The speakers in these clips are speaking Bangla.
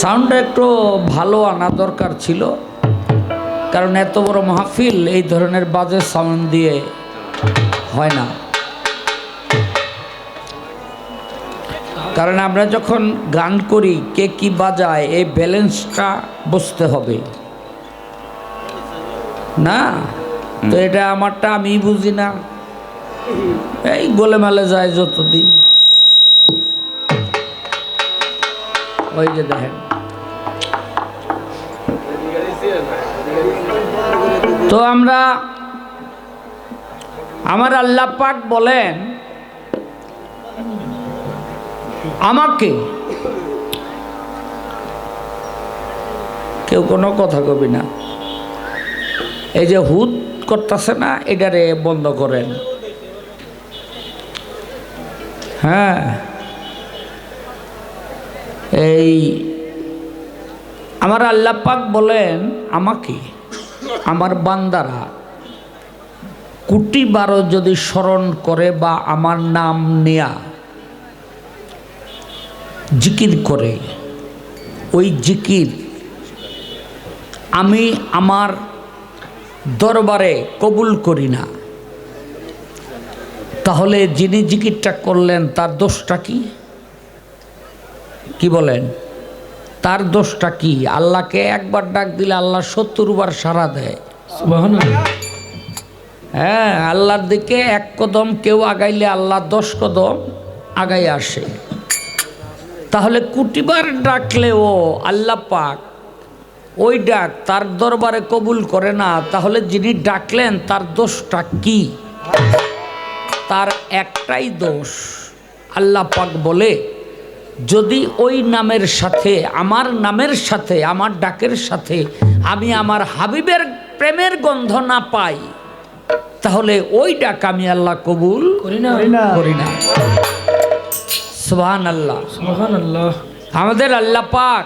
সাউন্ডটা একটু ভালো আনা দরকার ছিল। কারণ এত বড় মাহফিল এই ধরনের বাজে সাউন্ড দিয়ে হয় না। কারণ আমরা যখন গান করি কে কি বাজায় এই ব্যালেন্সটা বুঝতে হবে। না? তো এটা আমারটা আমি বুঝি না। এই গোলেমালে যায় যতদিন। ওই যে দেখেন। তো আমরা আমার আল্লাহ পাক বলেন, আমাকে কেউ কোনো কথা কবি না। এই যে হুদ করতেছে না, এটারে বন্ধ করেন। হ্যাঁ এই আমার আল্লাপাক বলেন আমাকে আমার বান্দারা কুটি বারো যদি স্মরণ করে বা আমার নাম নেয়া, জিকির করে, ওই জিকির আমি আমার দরবারে কবুল করি না, তাহলে যিনি জিকিরটা করলেন তার দোষটা কি? কি বলেন? তার দোষটা কি? আল্লাহকে একবার ডাক দিলে আল্লাহ সত্তর বার সারা দেয় হ্যাঁ আল্লাহর দিকে এক কদম কেউ আগাইলে আল্লাহ দশ কদম আগাই আসে। তাহলে কুটিবার ডাকলেও আল্লাহ পাক ওই ডাক তার দরবারে কবুল করে না তাহলে যিনি ডাকলেন তার দোষটা কি? তার একটাই দোষ আল্লাহ পাক বলে যদি ওই নামের সাথে আমার নামের সাথে আমার ডাকের সাথে আমি আমার হাবিবের প্রেমের গন্ধ না পাই তাহলে ওই ডাক আমি আল্লাহ কবুল করি না। করি না। সুবহান আল্লাহ সুবহান আল্লাহ আমাদের আল্লাহ পাক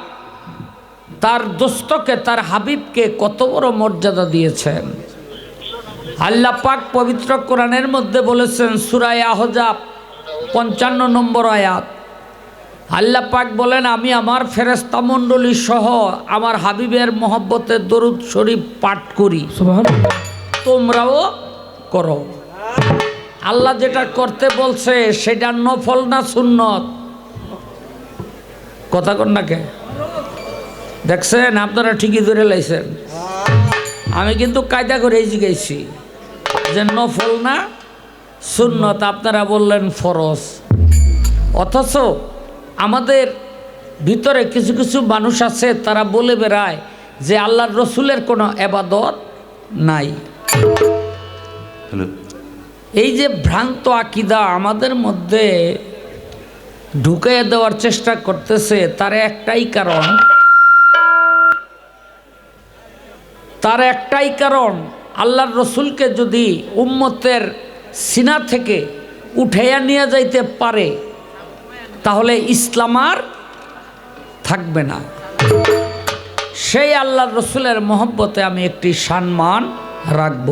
তার দোস্তকে তার হাবিবকে কত বড় মর্যাদা দিয়েছেন। আল্লাহ পাক পবিত্র কোরআনের মধ্যে বলেছেন সুরায় আহজাব পঞ্চান্ন নম্বর আয়াত। আল্লাহ পাক বলেন আমি আমার ফেরেস্তা মণ্ডলী সহ আমার হাবিবের মহব্বতের দরুদ শরীফ পাঠ করি। তোমরাও করো। আল্লাহ যেটা করতে বলছে সেটা নফল না সুন্নত? কথা কন না কে? দেখছেন আপনারা ঠিকই ধরে লাইছেন। আমি কিন্তু কায়দা করে জিজ্ঞাসি যে নফল না সুন্নত। আপনারা বললেন ফরজ। অথচ আমাদের ভিতরে কিছু কিছু মানুষ আছে তারা বলে বেড়ায় যে আল্লাহর রসুলের কোনো এবাদত নাই। এই যে ভ্রান্ত আকিদা আমাদের মধ্যে ঢুকিয়ে দেওয়ার চেষ্টা করতেছে তার একটাই কারণ তার একটাই কারণ আল্লাহর রসুলকে যদি উম্মতের সিনা থেকে উঠাইয়া নিয়ে যাইতে পারে তাহলে ইসলাম আর থাকবে না। সেই আল্লাহ রসুলের মহব্বতে আমি একটি সম্মান রাখব।